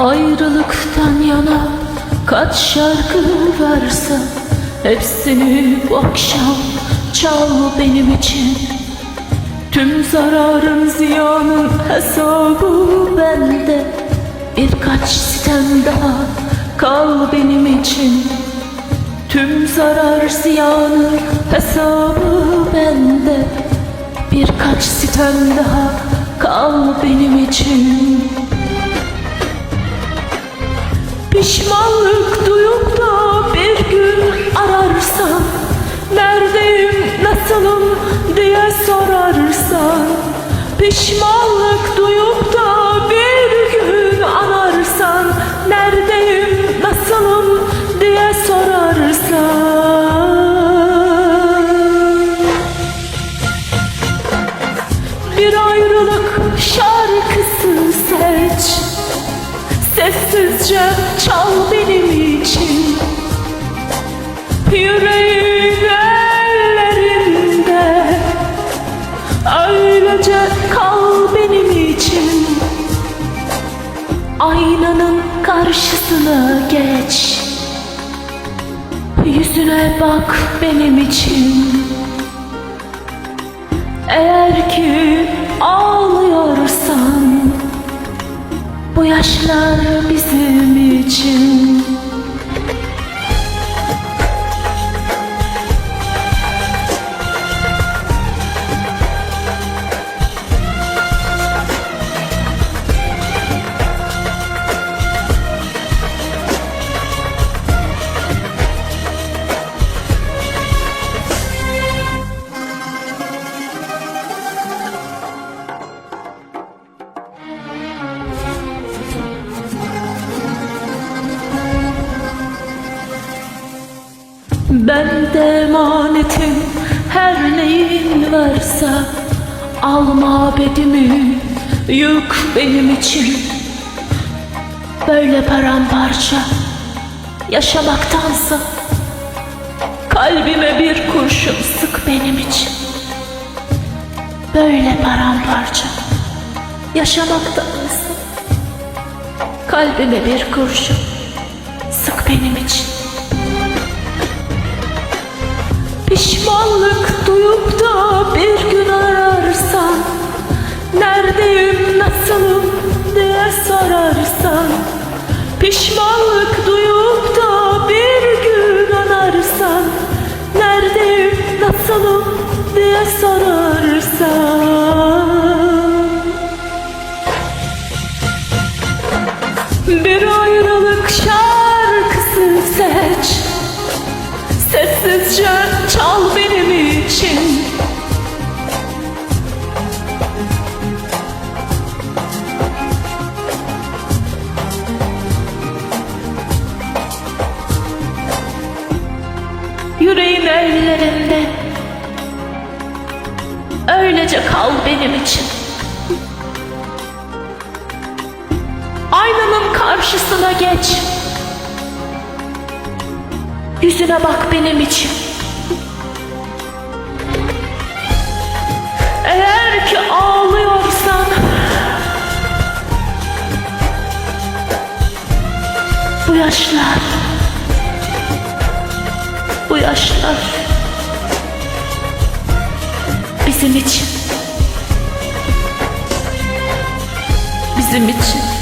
Ayrılıktan yana kaç şarkı varsa Hepsini bu akşam çal benim için. Tüm zararın ziyanın hesabı bende Birkaç sitem daha kal benim için. Tüm zarar ziyanın hesabı bende Birkaç sitem daha kal benim için Pişmanlık duyup da bir gün ararsan Neredeyim, nasılım? diye sorarsan Pişmanlık duyup da bir gün anarsan Neredeyim, nasılım? diye sorarsan Bir ayrılık şarkısı seç. Sessizce Öylece kal benim için. Aynanın karşısına geç. Yüzüne bak benim için. Eğer ki ağlıyorsan bu yaşlar bizim için Ben de emanetim her neyin varsa Alma bedimi yük benim için. Böyle paramparça yaşamaktansa Kalbime bir kurşun sık benim için. Böyle paramparça yaşamaktansa Kalbime bir kurşun sık benim için Pişmanlık duyup da bir gün ararsan Neredeyim, nasılım? diye sorarsan Pişmanlık duyup da bir gün ararsan Neredeyim, nasılım? diye sorarsan. Bir ayrılık şarkısı seç Sessizce ellerinde Öylece kal benim için. Aynanın karşısına geç. Yüzüne bak benim için. Eğer ki ağlıyorsan bu yaşlar bu yaşlar bizim için. Bizim için